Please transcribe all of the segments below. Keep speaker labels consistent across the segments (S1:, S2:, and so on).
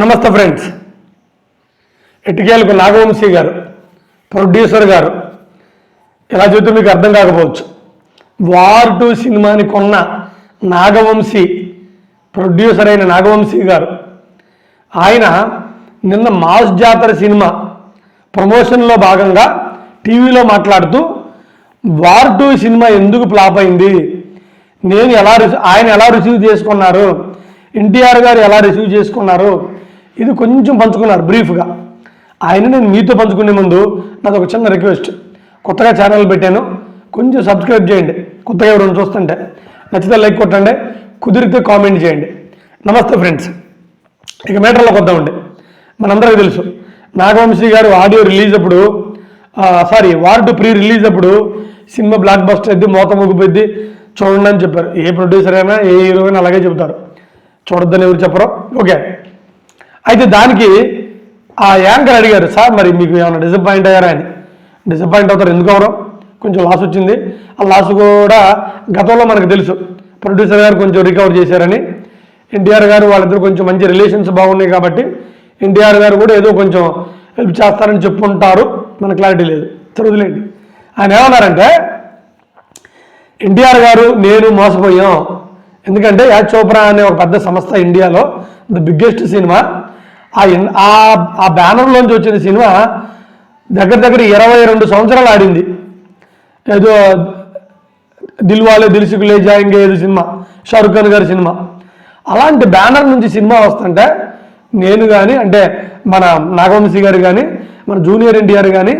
S1: నమస్తే ఫ్రెండ్స్. ఎట్టికేలకు నాగవంశీ గారు ప్రొడ్యూసర్ గారు ఎలా చెబితే మీకు అర్థం కాకపోవచ్చు. వార్ టూ సినిమాని కొన్న నాగవంశీ ప్రొడ్యూసర్ అయిన నాగవంశీ గారు ఆయన నిన్న మాస్ జాతర సినిమా ప్రమోషన్లో భాగంగా టీవీలో మాట్లాడుతూ వార్ టూ సినిమా ఎందుకు ఫ్లాప్ అయింది? నేను ఎలా రిసీవ్ ఆయన ఎలా రిసీవ్ చేసుకున్నారు? ఎన్టీఆర్ గారు ఎలా రిసీవ్ చేసుకున్నారు? ఇది కొంచెం పంచుకున్నారు బ్రీఫ్గా ఆయన నేను మీతో పంచుకునే ముందు నాది ఒక చిన్న రిక్వెస్ట్ కొత్తగా ఛానల్ పెట్టాను. కొంచెం సబ్స్క్రైబ్ చేయండి. కొత్తగా ఎవరైనా చూస్తుంటే నచ్చితే లైక్ కొట్టండి. కుదిరితే కామెంట్ చేయండి. నమస్తే ఫ్రెండ్స్ ఇక మేటర్లోకి వద్దామండి. మనందరికీ తెలుసు నాగవంశీ గారు ఆడియో రిలీజ్ అప్పుడు సారీ వార్డు ప్రీ రిలీజ్ అప్పుడు సినిమా బ్లాక్ బస్టర్ అయింది మోత ముగిపోద్ది చూడండి అని చెప్పారు. ఏ ప్రొడ్యూసర్ అయినా ఏ హీరో అయినా అలాగే చెబుతారు. చూడొద్దని ఎవరు చెప్పరు. ఓకే. అయితే దానికి ఆ యాంకర్ అడిగారు సార్ మరి మీకు ఏమైనా డిసప్పాయింట్ అయ్యారా అని. డిసప్పాయింట్ అవుతారు ఎందుకు అవరు? కొంచెం లాస్ వచ్చింది. ఆ లాస్ కూడా గతంలో మనకు తెలుసు. ప్రొడ్యూసర్ గారు కొంచెం రికవర్ చేశారని. ఎన్టీఆర్ గారు వాళ్ళిద్దరు కొంచెం మంచి రిలేషన్స్ బాగున్నాయి కాబట్టి ఎన్టీఆర్ గారు కూడా ఏదో కొంచెం హెల్ప్ చేస్తారని చెప్పుంటారు మన క్లారిటీ లేదు. చదువులేండి ఆయన ఏమన్నారంటే ఎన్టీఆర్ గారు నేను మోసపోయాం. ఎందుకంటే యాజ్ చోప్రా అనే ఒక పెద్ద సంస్థ ఇండియాలో ద బిగ్గెస్ట్ సినిమా ఆ ఆ బ్యానర్లోంచి వచ్చిన సినిమా దగ్గర దగ్గర ఇరవై రెండు సంవత్సరాలు ఆడింది. ఏదో దిల్వాలే దిల్సుకులే జాయింగే ఏదో సినిమా షారుఖ్ ఖాన్ గారి సినిమా. అలాంటి బ్యానర్ నుంచి సినిమా వస్తుంటే నేను కానీ అంటే మన నాగవంశీ గారు కానీ మన జూనియర్ ఎన్టీఆర్ కానీ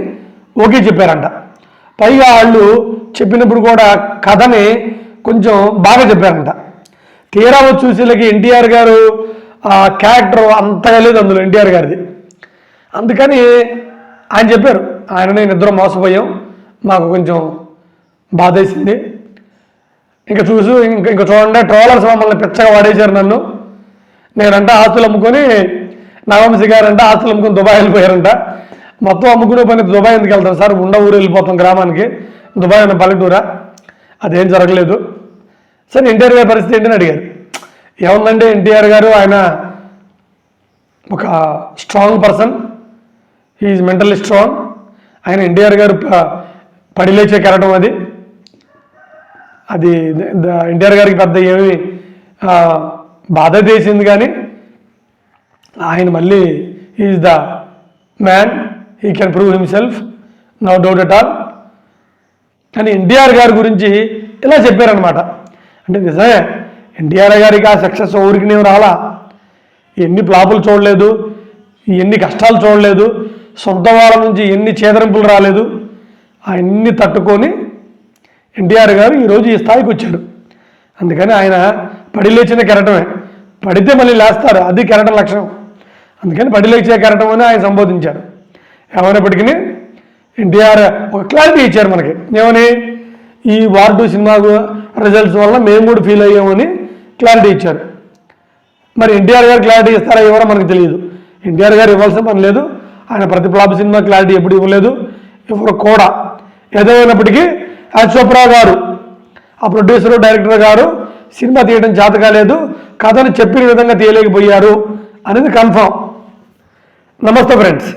S1: ఓకే చెప్పారంట. పైగా వాళ్ళు చెప్పినప్పుడు కూడా కథని కొంచెం బాగా చెప్పారంట. తీరా వచ్చి చూసేలకి ఎన్టీఆర్ గారు ఆ క్యారెక్టర్ అంతగా లేదు అందులో ఎన్టీఆర్ గారిది. అందుకని ఆయన చెప్పారు ఆయన నేను ఇద్దరం మోసపోయాం మాకు కొంచెం బాధేసింది ఇంకా చూసు ఇంకా ఇంకా చూడండి ట్రోలర్స్ మమ్మల్ని పిచ్చగా వాడేశారు నన్ను. నేనంట ఆస్తులు అమ్ముకొని నవంశి గారంట ఆస్తులు అమ్ముకొని దుబాయ్ వెళ్ళిపోయారంట. మొత్తం అమ్ముకునే పని దుబాయ్ ఎందుకు వెళ్తాం సార్ ఉండ ఊరు వెళ్ళిపోతాం గ్రామానికి. దుబాయ్ అన్న పల్లెటూరా? అదేం జరగలేదు. సరే ఎన్టీఆర్ గారి పరిస్థితి ఏంటని అడిగారు. ఏముందంటే ఎన్టీఆర్ గారు ఆయన ఒక strong person. Is mentally strong ఆయన ఎన్టీఆర్ గారు పడిలేచే కెరటం అది. అది ఎన్టీఆర్ గారికి పెద్ద ఏమి బాధ చేసింది కానీ ఆయన మళ్ళీ is the man he can prove himself no doubt at all కానీ ఎన్టీఆర్ గారి గురించి ఇలా చెప్పారనమాట అంటే నిజమే ఎన్టీఆర్ గారికి ఆ సక్సెస్ ఊరికి రాలా? ఎన్ని ప్లాపులు చూడలేదు ఎన్ని కష్టాలు చూడలేదు సొంత వాళ్ళ నుంచి ఎన్ని చేదరింపులు రాలేదు అవన్నీ తట్టుకొని ఎన్టీఆర్ గారు ఈరోజు ఈ స్థాయికి వచ్చాడు. అందుకని ఆయన పడి లేచిన కెరటమే. పడితే మళ్ళీ లేస్తారు అది కెరటం లక్షణం. అందుకని పడి లేచే కెరటం అని ఆయన సంబోధించారు. ఏమైనప్పటికీ ఎన్టీఆర్ ఒక క్లారిటీ ఇచ్చారు మనకి. ఏమని? ఈ వార్ టూ సినిమా రిజల్ట్స్ వల్ల మేము కూడా ఫీల్ అయ్యామని క్లారిటీ ఇచ్చారు. మరి ఎన్టీఆర్ గారు క్లారిటీ ఇస్తారా ఎవరో మనకు తెలియదు. ఎన్టీఆర్ గారు ఇవ్వాల్సిన పని లేదు. ఆయన ప్రతి ఫ్లాప్ సినిమా క్లారిటీ ఎప్పుడు ఇవ్వలేదు. ఎవరు కూడా. ఏదైనప్పటికీ యాజ్ చోప్రా గారు ఆ ప్రొడ్యూసరు డైరెక్టర్ గారు సినిమా తీయడం చేత కాలేదు కథను చెప్పిన విధంగా తీయలేకపోయారు అనేది కన్ఫామ్. నమస్తే ఫ్రెండ్స్.